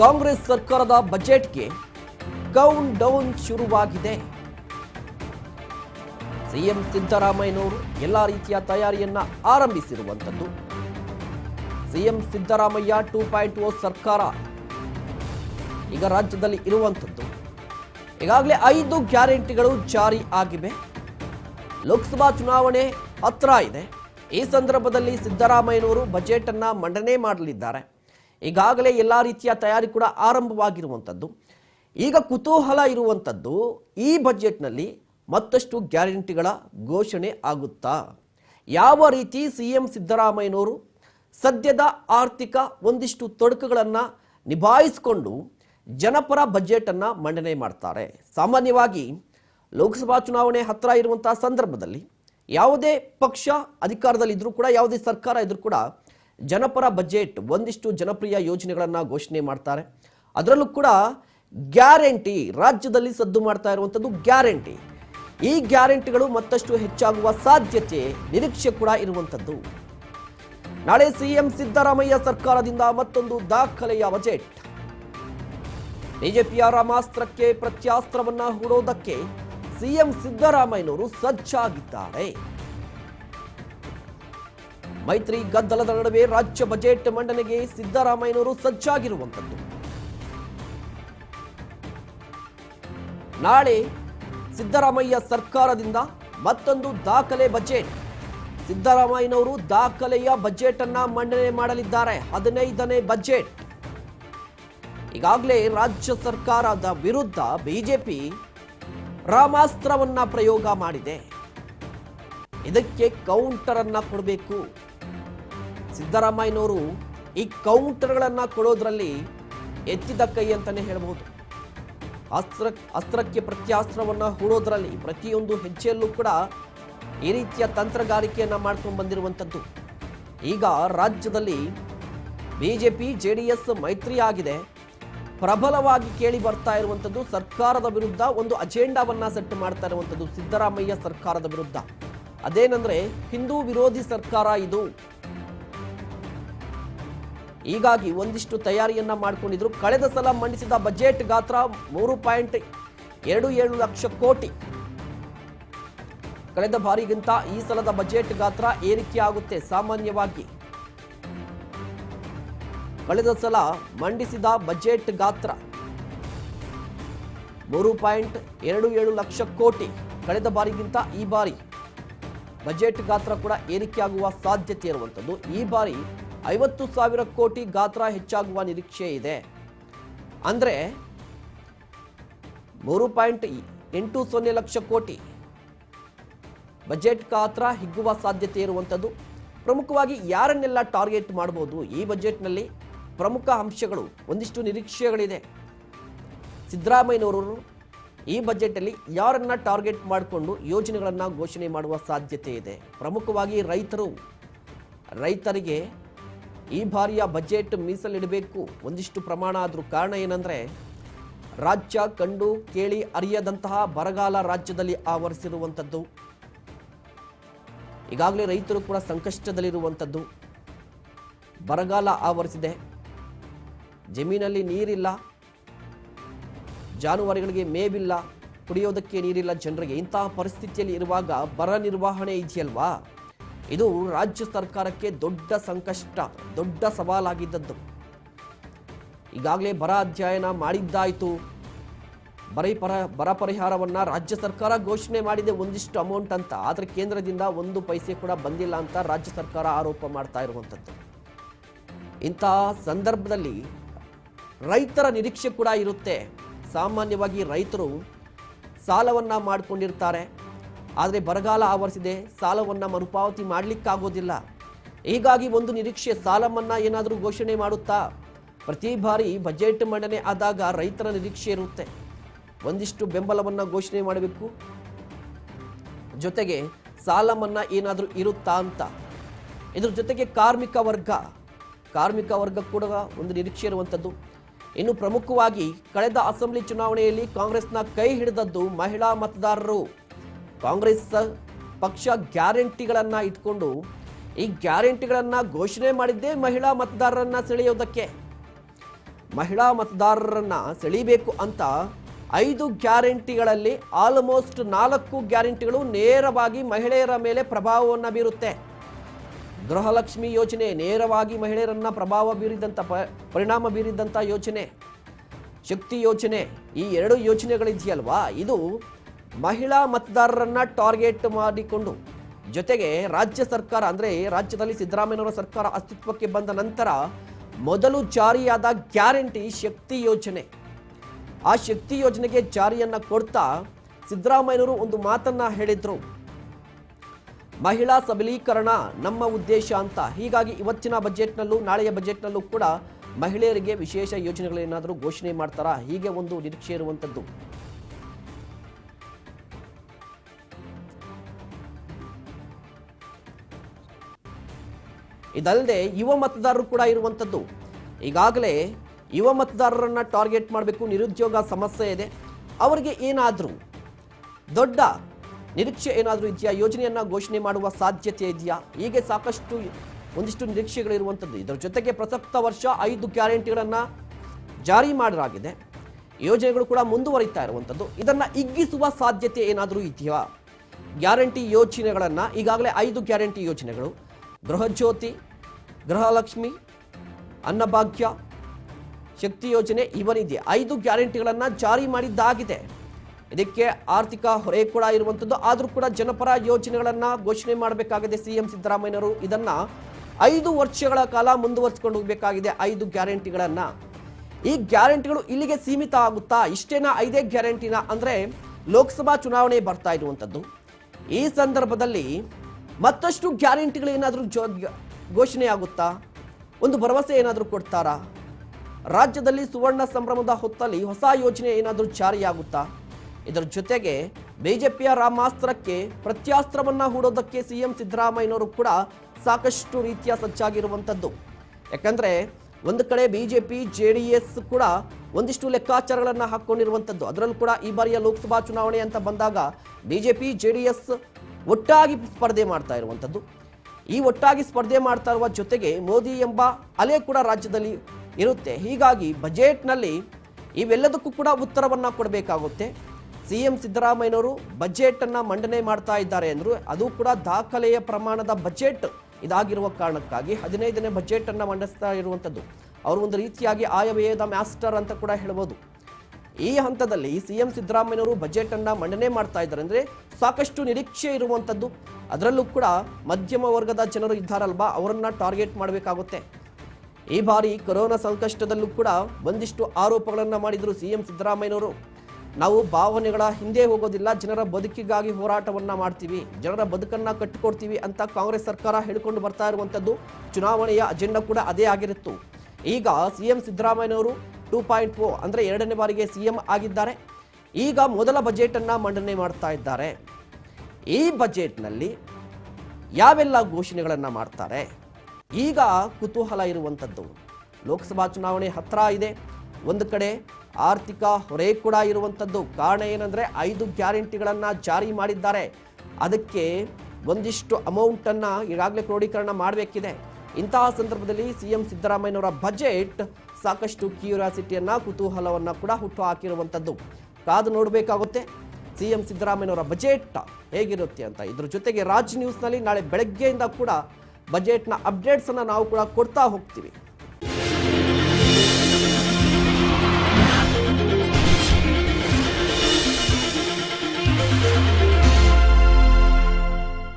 ಕಾಂಗ್ರೆಸ್ ಸರ್ಕಾರದ ಬಜೆಟ್ಗೆ count down ಶುರುವಾಗಿದೆ. ಸಿಎಂ ಸಿದ್ದರಾಮಯ್ಯನವರು ಎಲ್ಲ ರೀತಿಯ ತಯಾರಿಯನ್ನ ಆರಂಭಿಸಿರುವಂಥದ್ದು CM Siddaramaiah two point O ಸರ್ಕಾರ ಈಗ ರಾಜ್ಯದಲ್ಲಿ ಇರುವಂಥದ್ದು ಈಗಾಗಲೇ ಐದು ಗ್ಯಾರಂಟಿಗಳು ಜಾರಿ ಆಗಿವೆ. ಲೋಕಸಭಾ ಚುನಾವಣೆ ಹತ್ರ ಇದೆ. ಈ ಸಂದರ್ಭದಲ್ಲಿ ಸಿದ್ದರಾಮಯ್ಯನವರು ಬಜೆಟ್ ಅನ್ನ ಮಂಡನೆ ಮಾಡಲಿದ್ದಾರೆ. ಈಗಾಗಲೇ ಎಲ್ಲ ರೀತಿಯ ತಯಾರಿ ಕೂಡ ಆರಂಭವಾಗಿರುವಂಥದ್ದು. ಈಗ ಕುತೂಹಲ ಇರುವಂಥದ್ದು ಈ ಬಜೆಟ್ನಲ್ಲಿ ಮತ್ತಷ್ಟು ಗ್ಯಾರಂಟಿಗಳ ಘೋಷಣೆ ಆಗುತ್ತಾ? ಯಾವ ರೀತಿ ಸಿ ಎಂ ಸಿದ್ದರಾಮಯ್ಯನವರು ಸದ್ಯದ ಆರ್ಥಿಕ ಒಂದಿಷ್ಟು ತೊಡಕುಗಳನ್ನು ನಿಭಾಯಿಸಿಕೊಂಡು ಜನಪರ ಬಜೆಟನ್ನು ಮಂಡನೆ ಮಾಡ್ತಾರೆ? ಸಾಮಾನ್ಯವಾಗಿ ಲೋಕಸಭಾ ಚುನಾವಣೆ ಹತ್ತಿರ ಇರುವಂಥ ಸಂದರ್ಭದಲ್ಲಿ ಯಾವುದೇ ಪಕ್ಷ ಅಧಿಕಾರದಲ್ಲಿದ್ದರೂ ಕೂಡ, ಯಾವುದೇ ಸರ್ಕಾರ ಇದ್ದರೂ ಕೂಡ ಜನಪರ ಬಜೆಟ್ ಒಂದಿಷ್ಟು ಜನಪ್ರಿಯ ಯೋಜನೆಗಳನ್ನು ಘೋಷಣೆ ಮಾಡ್ತಾರೆ. ಅದರಲ್ಲೂ ಕೂಡ ಗ್ಯಾರಂಟಿ, ರಾಜ್ಯದಲ್ಲಿ ಸದ್ದು ಮಾಡ್ತಾ ಇರುವಂಥದ್ದು ಗ್ಯಾರಂಟಿ. ಈ ಗ್ಯಾರಂಟಿಗಳು ಮತ್ತಷ್ಟು ಹೆಚ್ಚಾಗುವ ಸಾಧ್ಯತೆ, ನಿರೀಕ್ಷೆ ಕೂಡ ಇರುವಂಥದ್ದು ನಾಳೆ ಸಿಎಂ ಸಿದ್ದರಾಮಯ್ಯ ಸರ್ಕಾರದಿಂದ ಮತ್ತೊಂದು ದಾಖಲೆಯ ಬಜೆಟ್. ಬಿಜೆಪಿಯ ರಾಮಾಸ್ತ್ರಕ್ಕೆ ಪ್ರತ್ಯಾಸ್ತ್ರವನ್ನ ಹೂಡೋದಕ್ಕೆ ಸಿಎಂ ಸಿದ್ದರಾಮಯ್ಯನವರು ಸಜ್ಜಾಗಿದ್ದಾರೆ. ಮೈತ್ರಿ ಗದ್ದಲದ ನಡುವೆ ರಾಜ್ಯ ಬಜೆಟ್ ಮಂಡನೆಗೆ ಸಿದ್ದರಾಮಯ್ಯನವರು ಸಜ್ಜಾಗಿರುವಂಥದ್ದು. ನಾಳೆ ಸಿದ್ದರಾಮಯ್ಯ ಸರ್ಕಾರದಿಂದ ಮತ್ತೊಂದು ದಾಖಲೆ ಬಜೆಟ್. ಸಿದ್ದರಾಮಯ್ಯನವರು ದಾಖಲೆಯ ಬಜೆಟ್ ಅನ್ನ ಮಂಡನೆ ಮಾಡಲಿದ್ದಾರೆ. ಹದಿನೈದನೇ ಬಜೆಟ್. ಈಗಾಗಲೇ ರಾಜ್ಯ ಸರ್ಕಾರದ ವಿರುದ್ಧ ಬಿಜೆಪಿ ರಾಮಾಸ್ತ್ರವನ್ನ ಪ್ರಯೋಗ ಮಾಡಿದೆ. ಇದಕ್ಕೆ ಕೌಂಟರ್ ಅನ್ನ ಕೊಡಬೇಕು. ಸಿದ್ದರಾಮಯ್ಯನವರು ಈ ಕೌಂಟರ್ಗಳನ್ನು ಕೊಡೋದ್ರಲ್ಲಿ ಎತ್ತಿದ ಕೈ ಅಂತಲೇ ಹೇಳಬಹುದು. ಅಸ್ತ್ರ, ಅಸ್ತ್ರಕ್ಕೆ ಪ್ರತ್ಯಾಸ್ತ್ರವನ್ನು ಹೂಡೋದ್ರಲ್ಲಿ ಪ್ರತಿಯೊಂದು ಹೆಜ್ಜೆಯಲ್ಲೂ ಕೂಡ ಈ ರೀತಿಯ ತಂತ್ರಗಾರಿಕೆಯನ್ನು ಮಾಡ್ಕೊಂಡು ಬಂದಿರುವಂಥದ್ದು. ಈಗ ರಾಜ್ಯದಲ್ಲಿ B J P J D S ಮೈತ್ರಿ ಆಗಿದೆ. ಪ್ರಬಲವಾಗಿ ಕೇಳಿ ಬರ್ತಾ ಇರುವಂಥದ್ದು ಸರ್ಕಾರದ ವಿರುದ್ಧ ಒಂದು ಅಜೆಂಡಾವನ್ನು ಸೆಟ್ ಮಾಡ್ತಾ ಇರುವಂಥದ್ದು ಸಿದ್ದರಾಮಯ್ಯ ಸರ್ಕಾರದ ವಿರುದ್ಧ. ಅದೇನೆಂದರೆ ಹಿಂದೂ ವಿರೋಧಿ ಸರ್ಕಾರ ಇದು. ಹೀಗಾಗಿ ಒಂದಿಷ್ಟು ತಯಾರಿಯನ್ನ ಮಾಡಿಕೊಂಡಿದ್ರು. ಕಳೆದ ಸಲ ಮಂಡಿಸಿದ ಬಜೆಟ್ ಗಾತ್ರ ಮೂರು ಪಾಯಿಂಟ್ ಎರಡು ಏಳು ಲಕ್ಷ ಕೋಟಿ. ಕಳೆದ ಬಾರಿಗಿಂತ ಈ ಸಲದ ಬಜೆಟ್ ಗಾತ್ರ ಏರಿಕೆ ಆಗುತ್ತೆ ಸಾಮಾನ್ಯವಾಗಿ. ಕಳೆದ ಸಲ ಮಂಡಿಸಿದ ಬಜೆಟ್ ಗಾತ್ರ ಮೂರು ಪಾಯಿಂಟ್ ಎರಡು ಏಳು ಲಕ್ಷ ಕೋಟಿ. ಕಳೆದ ಬಾರಿಗಿಂತ ಈ ಬಾರಿ ಬಜೆಟ್ ಗಾತ್ರ ಕೂಡ ಏರಿಕೆಯಾಗುವ ಸಾಧ್ಯತೆ ಇರುವಂಥದ್ದು ಈ ಬಾರಿ ಐವತ್ತು ಸಾವಿರ ಕೋಟಿ ಗಾತ್ರ ಹೆಚ್ಚಾಗುವ ನಿರೀಕ್ಷೆ ಇದೆ. ಅಂದರೆ ಮೂರು ಪಾಯಿಂಟ್ ಎಂಟು ಸೊನ್ನೆ ಲಕ್ಷ ಕೋಟಿ ಬಜೆಟ್ ಗಾತ್ರ ಹಿಗ್ಗುವ ಸಾಧ್ಯತೆ ಇರುವಂಥದ್ದು. ಪ್ರಮುಖವಾಗಿ ಯಾರನ್ನೆಲ್ಲ ಟಾರ್ಗೆಟ್ ಮಾಡಬಹುದು ಈ ಬಜೆಟ್ನಲ್ಲಿ ಪ್ರಮುಖ ಅಂಶಗಳು ಒಂದಿಷ್ಟು ನಿರೀಕ್ಷೆಗಳಿದೆ. ಸಿದ್ದರಾಮಯ್ಯನವರು ಈ ಬಜೆಟಲ್ಲಿ ಯಾರನ್ನ ಟಾರ್ಗೆಟ್ ಮಾಡಿಕೊಂಡು ಯೋಜನೆಗಳನ್ನು ಘೋಷಣೆ ಮಾಡುವ ಸಾಧ್ಯತೆ ಇದೆ. ಪ್ರಮುಖವಾಗಿ ರೈತರು, ರೈತರಿಗೆ ಈ ಬಾರಿಯ ಬಜೆಟ್ ಮೀಸಲಿಡಬೇಕು. ಒಂದಿಷ್ಟು ಪ್ರಮಾಣ ಆದರೂ ಕಾರಣ ಏನಂದರೆ, ರಾಜ್ಯ ಕಂಡು ಕೇಳಿ ಅರಿಯದಂತಹ ಬರಗಾಲ ರಾಜ್ಯದಲ್ಲಿ ಆವರಿಸಿರುವಂಥದ್ದು. ಈಗಾಗಲೇ ರೈತರು ಕೂಡ ಸಂಕಷ್ಟದಲ್ಲಿರುವಂಥದ್ದು. ಬರಗಾಲ ಆವರಿಸಿದೆ. ಜಮೀನಲ್ಲಿ ನೀರಿಲ್ಲ. ಜಾನುವಾರುಗಳಿಗೆ ಮೇವಿಲ್ಲ. ಕುಡಿಯೋದಕ್ಕೆ ನೀರಿಲ್ಲ. ಜನರಿಗೆ ಇಂತಹ ಪರಿಸ್ಥಿತಿಯಲ್ಲಿ ಇರುವಾಗ ಬರ ನಿರ್ವಹಣೆ ಇದೆಯಲ್ವಾ? ಇದು ರಾಜ್ಯ ಸರ್ಕಾರಕ್ಕೆ ದೊಡ್ಡ ಸಂಕಷ್ಟ, ದೊಡ್ಡ ಸವಾಲಾಗಿದ್ದದ್ದು. ಈಗಾಗಲೇ ಬರ ಅಧ್ಯಯನ ಮಾಡಿದ್ದಾಯಿತು. ಬರ ಪರ, ಬರ ಪರಿಹಾರವನ್ನು ರಾಜ್ಯ ಸರ್ಕಾರ ಘೋಷಣೆ ಮಾಡಿದೆ ಒಂದಿಷ್ಟು ಅಮೌಂಟ್ ಅಂತ. ಆದರೆ ಕೇಂದ್ರದಿಂದ ಒಂದು ಪೈಸೆ ಕೂಡ ಬಂದಿಲ್ಲ ಅಂತ ರಾಜ್ಯ ಸರ್ಕಾರ ಆರೋಪ ಮಾಡ್ತಾ ಇರುವಂಥದ್ದು. ಇಂಥ ಸಂದರ್ಭದಲ್ಲಿ ರೈತರ ನಿರೀಕ್ಷೆ ಕೂಡ ಇರುತ್ತೆ. ಸಾಮಾನ್ಯವಾಗಿ ರೈತರು ಸಾಲವನ್ನು ಮಾಡಿಕೊಂಡಿರ್ತಾರೆ. ಆದರೆ ಬರಗಾಲ ಆವರಿಸಿದೆ, ಸಾಲವನ್ನು ಮರುಪಾವತಿ ಮಾಡಲಿಕ್ಕಾಗೋದಿಲ್ಲ. ಹೀಗಾಗಿ ಒಂದು ನಿರೀಕ್ಷೆ ಸಾಲ ಮನ್ನಾ ಏನಾದರೂ ಘೋಷಣೆ ಮಾಡುತ್ತಾ? ಪ್ರತಿ ಬಾರಿ ಬಜೆಟ್ ಮಂಡನೆ ಆದಾಗ ರೈತರ ನಿರೀಕ್ಷೆ ಇರುತ್ತೆ. ಒಂದಿಷ್ಟು ಬೆಂಬಲವನ್ನು ಘೋಷಣೆ ಮಾಡಬೇಕು. ಜೊತೆಗೆ ಸಾಲ ಮನ್ನಾ ಏನಾದರೂ ಇರುತ್ತಾ ಅಂತ. ಇದ್ರ ಜೊತೆಗೆ ಕಾರ್ಮಿಕ ವರ್ಗ. ಕಾರ್ಮಿಕ ವರ್ಗ ಕೂಡ ಒಂದು ನಿರೀಕ್ಷೆ ಇರುವಂಥದ್ದು. ಇನ್ನು ಪ್ರಮುಖವಾಗಿ ಕಳೆದ ಅಸೆಂಬ್ಲಿ ಚುನಾವಣೆಯಲ್ಲಿ ಕಾಂಗ್ರೆಸ್ನ ಕೈ ಹಿಡಿದದ್ದು ಮಹಿಳಾ ಮತದಾರರು. ಕಾಂಗ್ರೆಸ್ ಪಕ್ಷ ಗ್ಯಾರಂಟಿಗಳನ್ನು ಇಟ್ಕೊಂಡು ಈ ಗ್ಯಾರಂಟಿಗಳನ್ನು ಘೋಷಣೆ ಮಾಡಿದ್ದೇ ಮಹಿಳಾ ಮತದಾರರನ್ನ ಸೆಳೆಯೋದಕ್ಕೆ. ಮಹಿಳಾ ಮತದಾರರನ್ನ ಸೆಳೀಬೇಕು ಅಂತ ಐದು ಗ್ಯಾರಂಟಿಗಳಲ್ಲಿ ಆಲ್ಮೋಸ್ಟ್ ನಾಲ್ಕು ಗ್ಯಾರಂಟಿಗಳು ನೇರವಾಗಿ ಮಹಿಳೆಯರ ಮೇಲೆ ಪ್ರಭಾವವನ್ನು ಬೀರುತ್ತೆ. ಗೃಹಲಕ್ಷ್ಮಿ ಯೋಜನೆ ನೇರವಾಗಿ ಮಹಿಳೆಯರನ್ನ ಪ್ರಭಾವ ಬೀರಿದಂಥ ಪರಿಣಾಮ ಬೀರಿದಂಥ ಯೋಜನೆ. ಶಕ್ತಿ ಯೋಜನೆ ಈ ಎರಡು ಯೋಜನೆಗಳಿದೆಯಲ್ವಾ? ಇದು ಮಹಿಳಾ ಮತದಾರರನ್ನ ಟಾರ್ಗೆಟ್ ಮಾಡಿಕೊಂಡು. ಜೊತೆಗೆ ರಾಜ್ಯ ಸರ್ಕಾರ ಅಂದರೆ ರಾಜ್ಯದಲ್ಲಿ ಸಿದ್ದರಾಮಯ್ಯನವರ ಸರ್ಕಾರ ಅಸ್ತಿತ್ವಕ್ಕೆ ಬಂದ ನಂತರ ಮೊದಲು ಜಾರಿಯಾದ ಗ್ಯಾರಂಟಿ ಶಕ್ತಿ ಯೋಜನೆ. ಆ ಶಕ್ತಿ ಯೋಜನೆಗೆ ಜಾರಿಯನ್ನ ಕೊಡ್ತಾ ಸಿದ್ದರಾಮಯ್ಯನವರು ಒಂದು ಮಾತನ್ನ ಹೇಳಿದ್ರು. ಮಹಿಳಾ ಸಬಲೀಕರಣ ನಮ್ಮ ಉದ್ದೇಶ ಅಂತ. ಹೀಗಾಗಿ ಇವತ್ತಿನ ಬಜೆಟ್ನಲ್ಲೂ ನಾಳೆಯ ಬಜೆಟ್ನಲ್ಲೂ ಕೂಡ ಮಹಿಳೆಯರಿಗೆ ವಿಶೇಷ ಯೋಜನೆಗಳೇನಾದರೂ ಘೋಷಣೆ ಮಾಡ್ತಾರಾ? ಹೀಗೆ ಒಂದು ನಿರೀಕ್ಷೆ ಇರುವಂಥದ್ದು ಇದಲ್ಲದೆ ಯುವ ಮತದಾರರು ಕೂಡ ಇರುವಂಥದ್ದು. ಈಗಾಗಲೇ ಯುವ ಮತದಾರರನ್ನು ಟಾರ್ಗೆಟ್ ಮಾಡಬೇಕು, ನಿರುದ್ಯೋಗ ಸಮಸ್ಯೆ ಇದೆ. ಅವರಿಗೆ ಏನಾದರೂ ದೊಡ್ಡ ನಿರೀಕ್ಷೆ ಏನಾದರೂ ಇದೆಯಾ? ಯೋಜನೆಯನ್ನು ಘೋಷಣೆ ಮಾಡುವ ಸಾಧ್ಯತೆ ಇದೆಯಾ? ಹೀಗೆ ಸಾಕಷ್ಟು ಒಂದಿಷ್ಟು ನಿರೀಕ್ಷೆಗಳಿರುವಂಥದ್ದು ಇದರ ಜೊತೆಗೆ ಪ್ರಸಕ್ತ ವರ್ಷ ಐದು ಗ್ಯಾರಂಟಿಗಳನ್ನು ಜಾರಿ ಮಾಡಲಾಗಿದೆ. ಯೋಜನೆಗಳು ಕೂಡ ಮುಂದುವರಿತಾ ಇರುವಂಥದ್ದು. ಇದನ್ನು ಹಿಗ್ಗಿಸುವ ಸಾಧ್ಯತೆ ಏನಾದರೂ ಇದೆಯಾ? ಗ್ಯಾರಂಟಿ ಯೋಜನೆಗಳನ್ನು ಈಗಾಗಲೇ ಐದು ಗ್ಯಾರಂಟಿ ಯೋಜನೆಗಳು. ಗೃಹಜ್ಯೋತಿ, ಗೃಹಲಕ್ಷ್ಮಿ, ಅನ್ನಭಾಗ್ಯ, ಶಕ್ತಿ ಯೋಜನೆ ಇವನಿದೆ ಐದು ಗ್ಯಾರಂಟಿಗಳನ್ನು ಜಾರಿ ಮಾಡಿದ್ದಾಗಿದೆ. ಇದಕ್ಕೆ ಆರ್ಥಿಕ ಹೊರೆ ಕೂಡ ಇರುವಂಥದ್ದು ಆದರೂ ಕೂಡ ಜನಪರ ಯೋಜನೆಗಳನ್ನು ಘೋಷಣೆ ಮಾಡಬೇಕಾಗಿದೆ ಸಿ ಎಂ ಸಿದ್ದರಾಮಯ್ಯನವರು. ಇದನ್ನು ಐದು ವರ್ಷಗಳ ಕಾಲ ಮುಂದುವರಿಸಿಕೊಂಡು ಹೋಗಬೇಕಾಗಿದೆ ಐದು ಗ್ಯಾರಂಟಿಗಳನ್ನು. ಈ ಗ್ಯಾರಂಟಿಗಳು ಇಲ್ಲಿಗೆ ಸೀಮಿತ ಆಗುತ್ತಾ? ಇಷ್ಟೇನಾ ಐದೇ ಗ್ಯಾರಂಟಿನ? ಅಂದರೆ ಲೋಕಸಭಾ ಚುನಾವಣೆ ಬರ್ತಾ ಇರುವಂಥದ್ದು ಈ ಸಂದರ್ಭದಲ್ಲಿ ಮತ್ತಷ್ಟು ಗ್ಯಾರಂಟಿಗಳು ಏನಾದರೂ ಜೋ ಘೋಷಣೆ ಆಗುತ್ತಾ ಒಂದು ಭರವಸೆ ಏನಾದರೂ ಕೊಡ್ತಾರಾ? ರಾಜ್ಯದಲ್ಲಿ ಸುವರ್ಣ ಸಂಭ್ರಮದ ಹೊತ್ತಲ್ಲಿ ಹೊಸ ಯೋಜನೆ ಏನಾದರೂ ಜಾರಿಯಾಗುತ್ತಾ? ಇದರ ಜೊತೆಗೆ ಬಿಜೆಪಿಯ ರಾಮಾಸ್ತ್ರಕ್ಕೆ ಪ್ರತ್ಯಾಸ್ತ್ರವನ್ನು ಹೂಡೋದಕ್ಕೆ ಸಿ ಎಂ ಸಿದ್ದರಾಮಯ್ಯನವರು ಕೂಡ ಸಾಕಷ್ಟು ರೀತಿಯ ಸಜ್ಜಾಗಿರುವಂಥದ್ದು. ಯಾಕಂದರೆ ಒಂದು ಕಡೆ ಬಿಜೆಪಿ, ಜೆ ಡಿ ಎಸ್ ಕೂಡ ಒಂದಿಷ್ಟು ಲೆಕ್ಕಾಚಾರಗಳನ್ನು ಹಾಕ್ಕೊಂಡಿರುವಂಥದ್ದು. ಅದರಲ್ಲೂ ಕೂಡ ಈ ಬಾರಿಯ ಲೋಕಸಭಾ ಚುನಾವಣೆ ಅಂತ ಬಂದಾಗ ಬಿಜೆಪಿ, ಜೆ ಡಿ ಎಸ್ ಒಟ್ಟಾಗಿ ಸ್ಪರ್ಧೆ ಮಾಡ್ತಾ ಇರುವಂಥದ್ದು. ಈ ಒಟ್ಟಾಗಿ ಸ್ಪರ್ಧೆ ಮಾಡ್ತಾ ಇರುವ ಜೊತೆಗೆ ಮೋದಿ ಎಂಬ ಅಲೆ ಕೂಡ ರಾಜ್ಯದಲ್ಲಿ ಇರುತ್ತೆ. ಹೀಗಾಗಿ ಬಜೆಟ್ನಲ್ಲಿ ಇವೆಲ್ಲದಕ್ಕೂ ಕೂಡ ಉತ್ತರವನ್ನು ಕೊಡಬೇಕಾಗುತ್ತೆ. ಸಿ ಎಂ ಸಿದ್ದರಾಮಯ್ಯನವರು ಬಜೆಟನ್ನು ಮಂಡನೆ ಮಾಡ್ತಾ ಇದ್ದಾರೆ ಅಂದರು, ಅದು ಕೂಡ ದಾಖಲೆಯ ಪ್ರಮಾಣದ ಬಜೆಟ್ ಇದಾಗಿರುವ ಕಾರಣಕ್ಕಾಗಿ ಹದಿನೈದನೇ ಬಜೆಟನ್ನು ಮಂಡಿಸ್ತಾ ಇರುವಂಥದ್ದು. ಅವರು ಒಂದು ರೀತಿಯಾಗಿ ಆಯವ್ಯಯದ ಮಾಸ್ಟರ್ ಅಂತ ಕೂಡ ಹೇಳ್ಬೋದು. ಈ ಹಂತದಲ್ಲಿ ಸಿಎಂ ಸಿದ್ದರಾಮಯ್ಯವರು ಬಜೆಟ್ ಅನ್ನ ಮಂಡನೆ ಮಾಡ್ತಾ ಇದ್ದಾರೆ ಅಂದ್ರೆ ಸಾಕಷ್ಟು ನಿರೀಕ್ಷೆ ಇರುವಂಥದ್ದು ಅದರಲ್ಲೂ ಕೂಡ ಮಧ್ಯಮ ವರ್ಗದ ಜನರು ಇದ್ದಾರಲ್ವಾ? ಅವರನ್ನು ಟಾರ್ಗೆಟ್ ಮಾಡಬೇಕಾಗುತ್ತೆ. ಈ ಬಾರಿ ಕೊರೋನಾ ಸಂಕಷ್ಟದಲ್ಲೂ ಕೂಡ ಒಂದಿಷ್ಟು ಆರೋಪಗಳನ್ನು ಮಾಡಿದರು ಸಿಎಂ ಸಿದ್ದರಾಮಯ್ಯನವರು. ನಾವು ಭಾವನೆಗಳ ಹಿಂದೆ ಹೋಗೋದಿಲ್ಲ. ಜನರ ಬದುಕಿಗಾಗಿ ಹೋರಾಟವನ್ನ ಮಾಡ್ತೀವಿ. ಜನರ ಬದುಕನ್ನ ಕಟ್ಟಿಕೊಡ್ತೀವಿ ಅಂತ ಕಾಂಗ್ರೆಸ್ ಸರ್ಕಾರ ಹೇಳಿಕೊಂಡು ಬರ್ತಾ ಇರುವಂಥದ್ದು ಚುನಾವಣೆಯ ಅಜೆಂಡಾ ಕೂಡ ಅದೇ ಆಗಿರುತ್ತು. ಈಗ ಸಿ ಎಂ ಸಿದ್ದರಾಮಯ್ಯನವರು ಟೂ ಪಾಯಿಂಟ್ ಫೋ ಅಂದರೆ ಎರಡನೇ ಬಾರಿಗೆ ಸಿ ಎಂ ಆಗಿದ್ದಾರೆ. ಈಗ ಮೊದಲ ಬಜೆಟನ್ನು ಮಂಡನೆ ಮಾಡ್ತಾ ಇದ್ದಾರೆ. ಈ ಬಜೆಟ್ನಲ್ಲಿ ಯಾವೆಲ್ಲ ಘೋಷಣೆಗಳನ್ನು ಮಾಡ್ತಾರೆ? ಈಗ ಕುತೂಹಲ ಇರುವಂಥದ್ದು ಲೋಕಸಭಾ ಚುನಾವಣೆ ಹತ್ತಿರ ಇದೆ. ಒಂದು ಕಡೆ ಆರ್ಥಿಕ ಹೊರೆ ಕೂಡ ಇರುವಂಥದ್ದು ಕಾರಣ ಏನಂದರೆ ಐದು ಗ್ಯಾರಂಟಿಗಳನ್ನು ಜಾರಿ ಮಾಡಿದ್ದಾರೆ. ಅದಕ್ಕೆ ಒಂದಿಷ್ಟು ಅಮೌಂಟನ್ನು ಈಗಾಗಲೇ ಕ್ರೋಢೀಕರಣ ಮಾಡಬೇಕಿದೆ. ಇಂತಹ ಸಂದರ್ಭದಲ್ಲಿ ಸಿಎಂ ಸಿದ್ದರಾಮಯ್ಯನವರ ಬಜೆಟ್ ಸಾಕಷ್ಟು ಕ್ಯೂರಿಯಾಸಿಟಿಯನ್ನು, ಕುತೂಹಲವನ್ನು ಕೂಡ ಹುಟ್ಟು ಹಾಕಿರುವಂಥದ್ದು ಕಾದು ನೋಡಬೇಕಾಗುತ್ತೆ, ಸಿಎಂ ಸಿದ್ದರಾಮಯ್ಯನವರ ಬಜೆಟ್ ಹೇಗಿರುತ್ತೆ ಅಂತ. ಇದ್ರ ಜೊತೆಗೆ ರಾಜ್ ನ್ಯೂಸ್ನಲ್ಲಿ ನಾಳೆ ಬೆಳಗ್ಗೆಯಿಂದ ಕೂಡ ಬಜೆಟ್ನ ಅಪ್ಡೇಟ್ಸನ್ನು ನಾವು ಕೂಡ ಕೊಡ್ತಾ ಹೋಗ್ತೀವಿ.